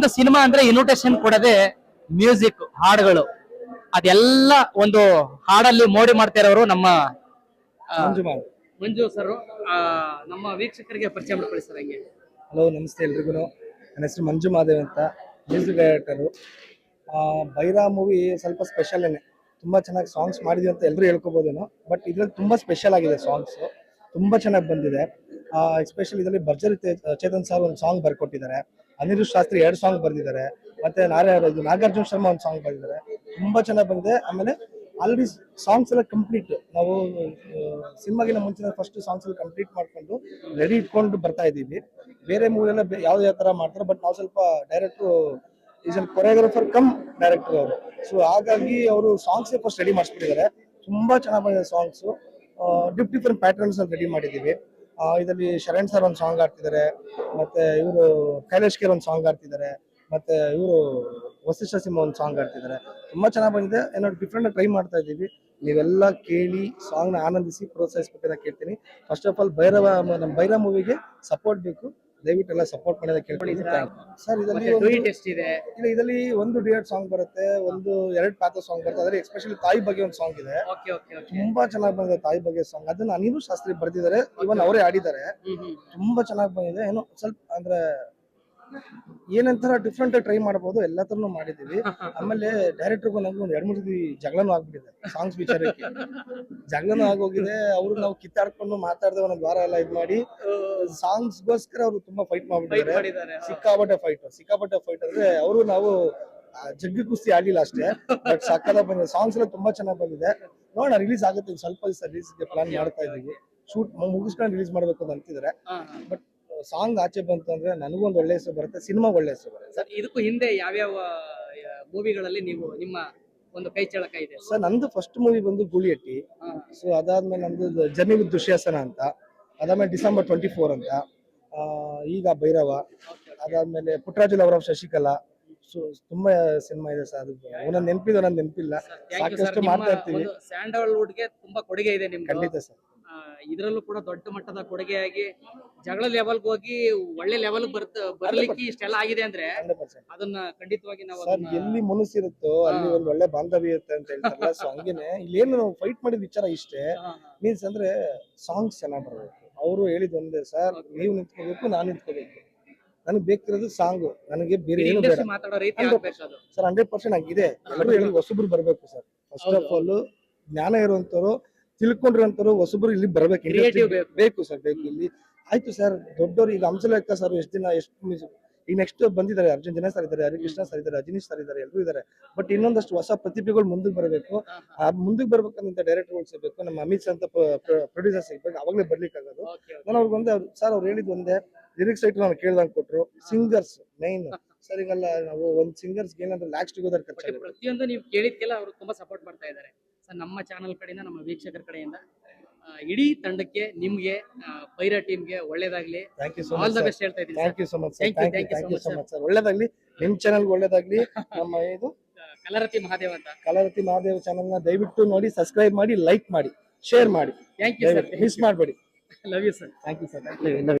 ಒಂದು ಸಿನಿಮಾ ಅಂದ್ರೆ ಇನ್ವಿಟೇಷನ್ ಕೊಡದೆ ಮ್ಯೂಸಿಕ್ ಹಾಡುಗಳು. ಅದೆಲ್ಲ ಒಂದು ಹಾಡಲ್ಲಿ ಮೋಡಿ ಮಾಡ್ತಾ ಇರೋರು ನಮ್ಮ ಮಂಜು ಸರ್ ನಮ್ಮ ವೀಕ್ಷಕರಿಗೆ ಪರಿಚಯ ಮಾಡ್ಕೊಳ್ಳಿ ಸರ್ ಹಂಗೆ. ಹಲೋ ನಮಸ್ತೆ ಎಲ್ರಿಗೂ. ನನ್ನ ಹೆಸರು ಮಂಜು ಮಾದೇವ್ ಅಂತ ಮ್ಯೂಸಿಕ್ ಡೈರೆಕ್ಟರು ಬೈರಾ ಮೂವಿ ಸ್ವಲ್ಪ ಸ್ಪೆಷಲ್ಲೇನೆ ತುಂಬ ಚೆನ್ನಾಗಿ ಸಾಂಗ್ಸ್ ಮಾಡಿದ್ವಿ ಅಂತ ಎಲ್ಲರೂ ಹೇಳ್ಕೊಬೋದೇನೋ ಬಟ್ ಇದ್ರಲ್ಲಿ ತುಂಬ ಸ್ಪೆಷಲ್ ಆಗಿದೆ ಸಾಂಗ್ಸು ತುಂಬ ಚೆನ್ನಾಗಿ ಬಂದಿದೆ. ಎಸ್ಪೆಷಲಿ ಇದರಲ್ಲಿ ಭರ್ಜರಿ ಚೇತನ್ ಸರ್ ಒಂದು ಸಾಂಗ್ ಬರ್ಕೊಟ್ಟಿದ್ದಾರೆ. ಅನಿರುದ್ಧ್ ಶಾಸ್ತ್ರಿ ಎರಡು ಸಾಂಗ್ ಬರೆದಿದ್ದಾರೆ. ಮತ್ತೆ ನಾರಾಯಣ ನಾಗಾರ್ಜುನ ಶರ್ಮಾ ಒಂದು ಸಾಂಗ್ ಬರೆದಿದ್ದಾರೆ. ತುಂಬಾ ಚೆನ್ನಾಗಿ ಬಂದಿದೆ. ಆಮೇಲೆ ಆಲ್ರೆಡಿ ಸಾಂಗ್ಸ್ ಎಲ್ಲ ಕಂಪ್ಲೀಟ್ ನಾವು ಸಿನಿಮಾಗಿನ ಮುಂಚಿನ ಫಸ್ಟ್ ಸಾಂಗ್ಸ್ ಎಲ್ಲ ಕಂಪ್ಲೀಟ್ ಮಾಡ್ಕೊಂಡು ರೆಡಿ ಇಟ್ಕೊಂಡು ಬರ್ತಾ ಇದ್ದೀವಿ. ಬೇರೆ ಮೂವಿ ಎಲ್ಲ ಯಾವ್ದು ಯಾವ ತರ ಮಾಡ್ತಾರೆ ಬಟ್ ನಾವು ಸ್ವಲ್ಪ director is an choreographer cum director ಅವರು. ಸೊ ಹಾಗಾಗಿ ಅವರು ಸಾಂಗ್ಸ್ ಫಸ್ಟ್ ರೆಡಿ ಮಾಡಿಸ್ಬಿಟ್ಟಿದ್ದಾರೆ. ತುಂಬಾ ಚೆನ್ನಾಗಿ ಬಂದಿದೆ songs diff different patterns ready ಮಾಡಿದ್ದೀವಿ. ಇದರಲ್ಲಿ ಶರಣ್ ಸರ್ ಒಂದು ಸಾಂಗ್ ಆಡ್ತಿದ್ದಾರೆ ಮತ್ತೆ ಇವರು ಕೈಲೇಶ್ ಕೇರ್ ಒಂದು ಸಾಂಗ್ ಆಡ್ತಿದ್ದಾರೆ ಮತ್ತೆ ಇವರು ವಸಿಷ್ಠ ಸಿಂಹ ಒಂದು ಸಾಂಗ್ ಆಡ್ತಿದ್ದಾರೆ ತುಂಬಾ ಚೆನ್ನಾಗಿ ಬಂದಿದೆ. ಏನೋ ಡಿಫ್ರೆಂಟ್ ಟ್ರೈ ಮಾಡ್ತಾ ಇದ್ದೀವಿ. ನೀವೆಲ್ಲ ಕೇಳಿ ಸಾಂಗ್ನ ಆನಂದಿಸಿ ಪ್ರೋತ್ಸಾಹಿಸ್ಬೇಕು ಅಂತ ಕೇಳ್ತೀನಿ. ಫಸ್ಟ್ ಆಫ್ ಆಲ್ ಭೈರವ ನಮ್ಮ ಭೈರವ ಮೂವಿಗೆ ಸಪೋರ್ಟ್ ಬೇಕು. ದಯವಿಟ್ಟು ಎಲ್ಲ ಸಪೋರ್ಟ್ ಮಾಡೋದಕ್ಕೆ ಕೇಳ್ಕೊಂಡಿದ್ದೀನಿ ಸರ್ ಇದರಲ್ಲಿ ಇಲ್ಲ ಇದರಲ್ಲಿ ಒಂದು ಡಿಯರ್ ಸಾಂಗ್ ಬರುತ್ತೆ ಒಂದು ಎರಡು ಪಾತ್ರ ಸಾಂಗ್ ಬರುತ್ತೆ. ಅದ್ರಲ್ಲಿ ಎಸ್ಪೆಷಲಿ ತಾಯಿ ಬಗ್ಗೆ ಒಂದು ಸಾಂಗ್ ಇದೆ. ತುಂಬಾ ಚೆನ್ನಾಗಿ ಬಂದಿದೆ ತಾಯಿ ಬಗ್ಗೆ ಸಾಂಗ್ ಅದನ್ನ ಅನಿರು ಶಾಸ್ತ್ರಿ ಬರ್ದಿದ್ದಾರೆ. ಇವನ್ ಅವರೇ ಆಡಿದ್ದಾರೆ ತುಂಬಾ ಚೆನ್ನಾಗಿ ಬಂದಿದೆ. ಏನೋ ಸ್ವಲ್ಪ ಅಂದ್ರೆ ಏನಂತಾರ ಡಿಫ್ರೆಂಟ್ ಟ್ರೈ ಮಾಡಬಹುದು ಎಲ್ಲ ತರನು ಮಾಡಿದೀವಿ ಆಮೇಲೆ ಡೈರೆಕ್ಟರ್ಗೂ ನಮ್ಗೆ ಒಂದ್ ಎರಡ್ ಮೂರು ಸತಿ ಜಗಳನೂ ಆಗ್ಬಿಟ್ಟಿದೆ ಸಾಂಗ್ಸ್ ವಿಚಾರಕ್ಕೆ. ಜಗಳನೂ ಆಗೋಗಿದೆ ಅವ್ರು ನಾವು ಕಿತ್ತಾಡ್ಕೊಂಡು ಮಾತಾಡ್ದೆ ಒಂದ್ ವಾರ ಎಲ್ಲ ಇದ್ ಮಾಡಿ ಸಾಂಗ್ಸ್ ಗೋಸ್ಕರ ಅವ್ರು ತುಂಬಾ ಫೈಟ್ ಮಾಡ್ಬಿಟ್ಟಿದ್ದಾರೆ. ಸಿಕ್ಕಾಪಟ್ಟೆ ಫೈಟ್ ಸಿಕ್ಕಾಪಟ್ಟೆ ಫೈಟ್ ಅಂದ್ರೆ ಅವರು ನಾವು ಜಗ್ಗಿ ಕುಸ್ತಿ ಆಡಿಲ್ಲ ಅಷ್ಟೇ ಬಟ್ ಸಕ್ಕದ ಬಂದಿದೆ. ಸಾಂಗ್ಸ್ ಎಲ್ಲ ತುಂಬಾ ಚೆನ್ನಾಗಿ ಬಂದಿದೆ. ನೋಡೋಣ ರಿಲೀಸ್ ಆಗುತ್ತೆ ಸ್ವಲ್ಪ ದಿವಸ ರಿಲೀಸ್ಗೆ ಪ್ಲಾನ್ ಮಾಡ್ತಾ ಇದೀವಿ ಶೂಟ್ ಮುಗಿಸ್ಕೊಂಡು ರಿಲೀಸ್ ಮಾಡ್ಬೇಕು ಅಂತ ಅಂತಿದ್ದಾರೆ. ಬಟ್ ಸಾಂಗ್ ಆಚೆ ಬಂತು ಅಂದ್ರೆ ನನಗೊಂದು ಒಳ್ಳೆ ಹೆಸರು ಬರುತ್ತೆ ಸಿನಿಮಾ ಒಳ್ಳೆ ಹೆಸರು ಬರುತ್ತೆ. ಸರ್ ಇದಕ್ಕೂ ಹಿಂದೆ ಯಾವ್ಯಾವ ಮೂವಿಗಳಲ್ಲಿ ನೀವು ನಿಮ್ಮ ಒಂದು ಕೈ ಚಳಕ ಇದೆ? ಸರ್ ನಂದು ಫಸ್ಟ್ ಮೂವಿ ಬಂದು ಗೂಳಿಯಟ್ಟಿ. ಸೊ ಅದಾದ್ಮೇಲೆ ನಂದು ಜರ್ನಿ ವಿತ್ ದುಶ್ಯಾಸನ ಅಂತ ಅದಾದ್ಮೇಲೆ ಡಿಸೆಂಬರ್ ಟ್ವೆಂಟಿ ಫೋರ್ ಅಂತ ಆ, ಈಗ ಭೈರವ ಅದಾದ್ಮೇಲೆ ಪುಟ್ಟರಾಜು ಅವರ ಶಶಿಕಲಾ. ಸೊ ತುಂಬಾ ಸಿನಿಮಾ ಇದೆ ಸರ್ ಅದು ಒಂದೊಂದು ನೆನಪಿದೆ ಒಂದೊಂದು ನೆನಪಿಲ್ಲ. ಸಾಕಷ್ಟು ಮಾಡ್ತಾ ಇರ್ತೀವಿ. ಒಂದು ತುಂಬಾ ಕೊಡುಗೆ ಇದೆ ನಿಮ್ಗೆ ಖಂಡಿತ ಸರ್. ಇದ್ರಲ್ಲೂ ಕೂಡ ದೊಡ್ಡ ಮಟ್ಟದ ಕೊಡುಗೆಯಾಗಿ ಜಗಳ ಲೆವೆಲ್ಗೆ ಹೋಗಿ ಒಳ್ಳೆ ಲೆವೆಲ್ ಬರ್ತ ಬರ್ಲಿಕ್ಕೆ ಇಷ್ಟೆಲ್ಲ ಆಗಿದೆ ಅಂದ್ರೆ ಅದನ್ನ ಖಂಡಿತವಾಗಿ ನಾವು ಸರ್ ಎಲ್ಲಿ ಮನಸ್ಸಿರುತ್ತೋ ಅಲ್ಲಿ ಒಂದು ಒಳ್ಳೆ ಬಾಂಧವ್ಯ ಇರುತ್ತೆ ಅಂತ ಹೇಳ್ತಾರಲ್ಲ ಸೊ ಹಂಗೇನೆ. ಇಲ್ಲೇನು ನಾವು ಫೈಟ್ ಮಾಡಿದ ವಿಚಾರ ಇಷ್ಟೇ. ಮೀನ್ಸ್ ಅಂದ್ರೆ ಸಾಂಗ್ಸ್ ಚೆನ್ನಾಗಿ ಬರಬೇಕು. ಅವರು ಹೇಳಿದ್ ಒಂದೇ ಸರ್ ನೀವು ನಿಂತ್ಕೋಬೇಕು ನಾನು ನಿಂತ್ಕೋಬೇಕು. ನನಗೆ ಬೇಕಿರೋದು ಸಾಂಗ್ ನನಗೆ ಬೇರೆ ಏನು ಬೇಡ. ಸರ್ ಹಂಡ್ರೆಡ್ ಪರ್ಸೆಂಟ್ ಹಂಗಿದೆ. ಎಲ್ಲರೂ ಹೇಳಿ ಹೊಸಬ್ರು ಬರ್ಬೇಕು ಸರ್. ಫಸ್ಟ್ ಆಫ್ ಆಲ್ ಜ್ಞಾನ ಇರುವಂತವ್ರು ತಿಳ್ಕೊಂಡಿರುವಂತವ್ರು ಹೊಸಬ್ರು ಇಲ್ಲಿ ಬರ್ಬೇಕು. ಬೇಕು. ಸರ್ ಬೇಕು. ಇಲ್ಲಿ ಆಯ್ತು ಸರ್ ದೊಡ್ಡವರು ಈಗ ಹಂಸಲೇಖ ಸರ್ ಎಷ್ಟು ದಿನ ಎಷ್ಟು ಈಗ ನೆಕ್ಸ್ಟ್ ಬಂದಿದ್ದಾರೆ ಅರ್ಜುನ್ ಜನ ಸರ್ ಇದ್ದಾರೆ ಹರಿಕೃಷ್ಣ ಸರ್ ಇದ್ದಾರೆ ರಜನೀಶ್ ಸರ್ ಇದ್ದಾರೆ ಎಲ್ಲರೂ ಇದ್ದಾರೆ. ಬಟ್ ಇನ್ನೊಂದಷ್ಟು ಹೊಸ ಪ್ರತಿಭೆಗಳು ಮುಂದಕ್ಕೆ ಬರಬೇಕು. ಆ ಮುಂದಕ್ಕೆ ಬರ್ಬೇಕಂತ ಡೈರೆಕ್ಟರ್ಗಳು ಸಿಗಬೇಕು ನಮ್ಮ ಅಮಿತ್ ಅಂತ ಪ್ರೊಡ್ಯೂಸರ್ ಸಿಗ್ಬೇಕು ಅವಾಗಲೇ ಬರ್ಲಿಕ್ಕೆ ಆಗೋದು. Okay, okay. ನಾನು ಅವ್ರಿಗೆ ಒಂದೇ ಸರ್ ಅವ್ರು ಹೇಳಿದ್ ಒಂದೇ ಲಿರಿಕ್ಸ್ ಸೈಟ್ ನಾನು ಕೇಳ್ದಂಗೆ ಕೊಟ್ಟರು ಸಿಂಗರ್ಸ್ ಮೈನ್ ಸರ್ ಈಗಲ್ಲ ನಾವು ಒಂದು ಸಿಂಗರ್ಸ್ ಏನಂದ್ರೆ ಲ್ಯಾಕ್ಸ್ ಟುಗೆದರ್ ಖರ್ಚು ಪ್ರತಿಯೊಂದು ನೀವು ಕೇಳಿದ್ಕೆಲ್ಲ ಅವರು ತುಂಬಾ ಸಪೋರ್ಟ್ ಮಾಡ್ತಾ ಇದ್ದಾರೆ. ನಮ್ಮ ಚಾನಲ್ ಕಡೆಯಿಂದ ನಮ್ಮ ವೀಕ್ಷಕರ ಕಡೆಯಿಂದ ಇಡೀ ತಂಡಕ್ಕೆ ನಿಮ್ಗೆ ಪೈರಾ ಟೀಮ್ಗೆ ಒಳ್ಳೇದಾಗ್ಲಿ. Thank you so all the best ಹೇಳ್ತಾ ಇದ್ದೀನಿ thank you so much sir thank you you thank you much, so much sir ಒಳ್ಳೇದಾಗ್ಲಿ. ನಿಮ್ ಚಾನಲ್ ಒಳ್ಳೇದಾಗ್ಲಿ. ನಮ್ಮ ಇದು ಕಲರತಿ ಮಹಾದೇವ್ ಅಂತ. ಕಲಾವತಿ ಮಹಾದೇವ್ನ ದಯವಿಟ್ಟು ನೋಡಿ ಸಬ್ಸ್ಕ್ರೈಬ್ ಮಾಡಿ ಲೈಕ್ ಮಾಡಿ ಶೇರ್ ಮಾಡಿ. ಥ್ಯಾಂಕ್ ಯು ಸರ್ ಮಿಸ್ ಮಾಡಬೇಡಿ. Love you sir thank you sir